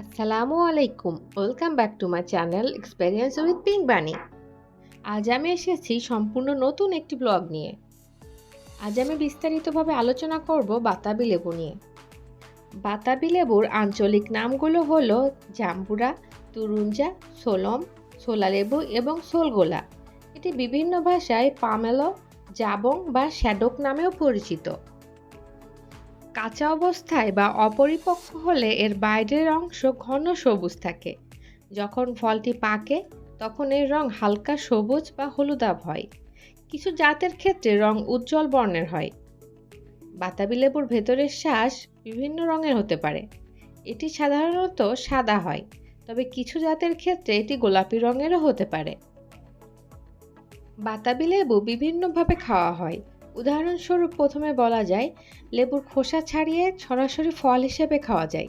আসসালামু আলাইকুম welcome back to my channel experience with pink bunny আজ আমি এসেছি সম্পূর্ণ নতুন একটি ব্লগ নিয়ে। আজ আমি বিস্তারিতভাবে আলোচনা করব বাতাবি লেবু নিয়ে। বাতাবি লেবুর আঞ্চলিক নামগুলো হলো জাম্বুরা, তুরুঞ্জা, সোলম সোলা লেবু এবং সোলগোলা এটি বিভিন্ন ভাষায় পামেলো, জাবং বা শ্যাডক নামেও পরিচিত। কাঁচা অবস্থায় বা অপরিপক্ক হলে এর বাইরের অংশ ঘন সবুজ থাকে। যখন ফলটি পাকে, তখন এর রং হালকা সবুজ বা হলুদাভ হয়। কিছু জাতের ক্ষেত্রে রং উজ্জ্বল বর্ণের হয়। বাতাবি লেবুর ভেতরের শ্বাস বিভিন্ন রঙের হতে পারে। এটি সাধারণত সাদা হয়, তবে কিছু জাতের ক্ষেত্রে এটি গোলাপি রঙেরও হতে পারে। বাতাবি লেবু বিভিন্নভাবে খাওয়া হয় উদাহরণস্বরূপ প্রথমে বলা যায়, লেবুর খোসা ছাড়িয়ে সরাসরি ফল হিসেবে খাওয়া যায়।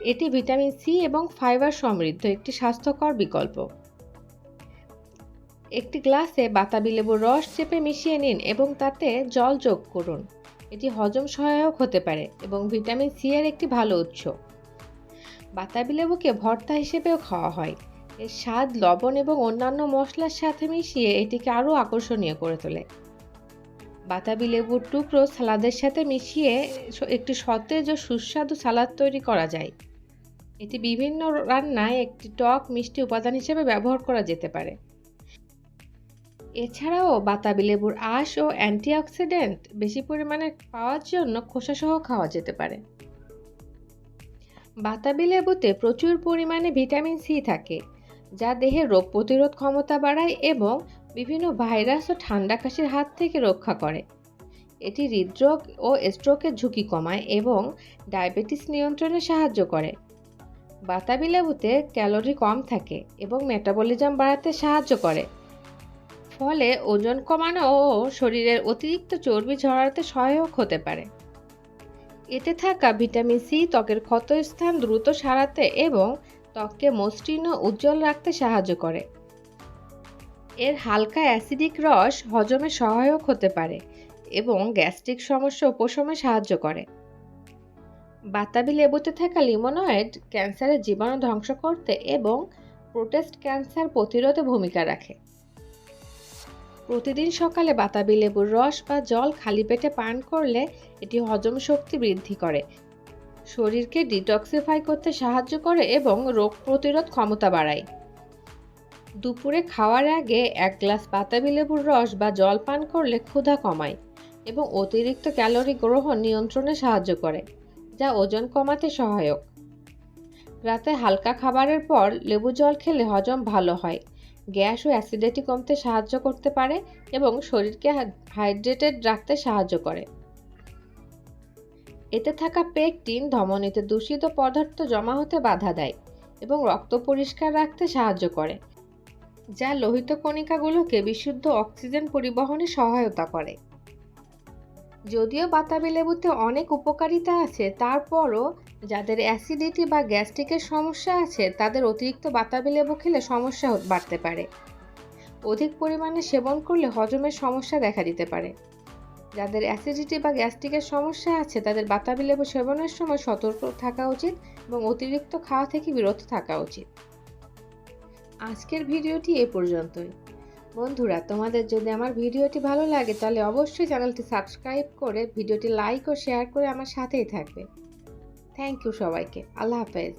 এটি ভিটামিন সি এবং ফাইবার সমৃদ্ধ, একটি স্বাস্থ্যকর বিকল্প। একটি গ্লাসে বাতাবি লেবুর রস চেপে মিশিয়ে নিন এবং তাতে জল যোগ করুন। এটি হজম সহায়ক হতে পারে এবং ভিটামিন সি এর একটি ভালো উৎস। বাতাবি লেবুকে ভর্তা হিসেবেও খাওয়া হয়। এর স্বাদ, লবণ এবং অন্যান্য মশলার সাথে মিশিয়ে এটিকে আরও আকর্ষণীয় করে তোলে। বাতাবি লেবুর টুকরো সালাদের সাথে মিশিয়ে একটি সতেজ ও সুস্বাদু সালাদ তৈরি করা যায়। এটি বিভিন্ন রান্নায় একটি টক, মিষ্টি উপাদান হিসেবে ব্যবহার করা যেতে পারে। এছাড়াও বাতাবি লেবুর আঁশ ও অ্যান্টিঅক্সিডেন্ট বেশি পরিমাণে পাওয়ার জন্য খোসাসহ খাওয়া যেতে পারে। বাতাবি লেবুতে প্রচুর পরিমাণে ভিটামিন সি থাকে, যা দেহের রোগ প্রতিরোধ ক্ষমতা বাড়ায় এবং বিভিন্ন ভাইরাস ও ঠান্ডা কাশির হাত থেকে রক্ষা করে। এটি হৃদরোগ ও স্ট্রোকের ঝুঁকি কমায় এবং ডায়াবেটিস নিয়ন্ত্রণে সাহায্য করে। বাতাবি লেবুতে ক্যালোরি কম থাকে এবং মেটাবলিজম বাড়াতে সাহায্য করে। ফলে ওজন কমানো ও শরীরের অতিরিক্ত চর্বি ঝরাতে সহায়ক হতে পারে। এতে থাকা ভিটামিন সি ত্বকের ক্ষতস্থান দ্রুত সারাতে এবং ত্বককে মসৃণ ও উজ্জ্বল রাখতে সাহায্য করে। এর হালকা অ্যাসিডিক রস হজমে সহায়ক হতে পারে এবং গ্যাস্ট্রিক সমস্যা উপশমে সাহায্য করে। বাতাবি লেবুতে থাকা লিমোনয়েড ক্যান্সারের জীবাণু ধ্বংস করতে এবং প্রোটেস্ট ক্যান্সার প্রতিরোধে ভূমিকা রাখে। প্রতিদিন সকালে বাতাবি লেবুর রস বা জল খালি পেটে পান করলে এটি হজম শক্তি বৃদ্ধি করে, শরীরকে ডিটক্সিফাই করতে সাহায্য করে এবং রোগ প্রতিরোধ ক্ষমতা বাড়ায়। দুপুরে খাওয়ার আগে এক গ্লাস বাতাবি লেবুর রস বা জল পান করলে ক্ষুধা কমায় এবং অতিরিক্ত ক্যালোরি গ্রহণ নিয়ন্ত্রণে সাহায্য করে, যা ওজন কমাতে সহায়ক। রাতে হালকা খাবারের পর লেবু জল খেলে হজম ভালো হয়, গ্যাস ও অ্যাসিডিটি কমতে সাহায্য করতে পারে এবং শরীরকে হাইড্রেটেড রাখতে সাহায্য করে। এতে থাকা পেকটিন ধমনীতে দূষিত পদার্থ জমা হতে বাধা দেয় এবং রক্ত পরিষ্কার রাখতে সাহায্য করে। যা লোহিত কণিকাগুলোকে বিশুদ্ধ অক্সিজেন পরিবহনে সহায়তা করে। যদিও বাতাবি লেবুতে অনেক উপকারিতা আছে, তারপরও যাদের অ্যাসিডিটি বা গ্যাস্ট্রিকের সমস্যা আছে, তাদের অতিরিক্ত বাতাবি লেবু খেলে সমস্যা বাড়তে পারে। অধিক পরিমাণে সেবন করলে হজমের সমস্যা দেখা দিতে পারে। যাদের অ্যাসিডিটি বা গ্যাস্ট্রিকের সমস্যা আছে, তাদের বাতাবি লেবু সেবনের সময় সতর্ক থাকা উচিত এবং অতিরিক্ত খাওয়া থেকে বিরত থাকা উচিত। আজকের ভিডিওটি এ পর্যন্তই। বন্ধুরা, তোমাদের যদি আমার ভিডিওটি ভালো লাগে, তাহলে অবশ্যই চ্যানেলটি সাবস্ক্রাইব করে ভিডিওটি লাইক ও শেয়ার করে আমার সাথেই থাকবে। থ্যাংক ইউ সবাইকে। আল্লাহ হাফেজ।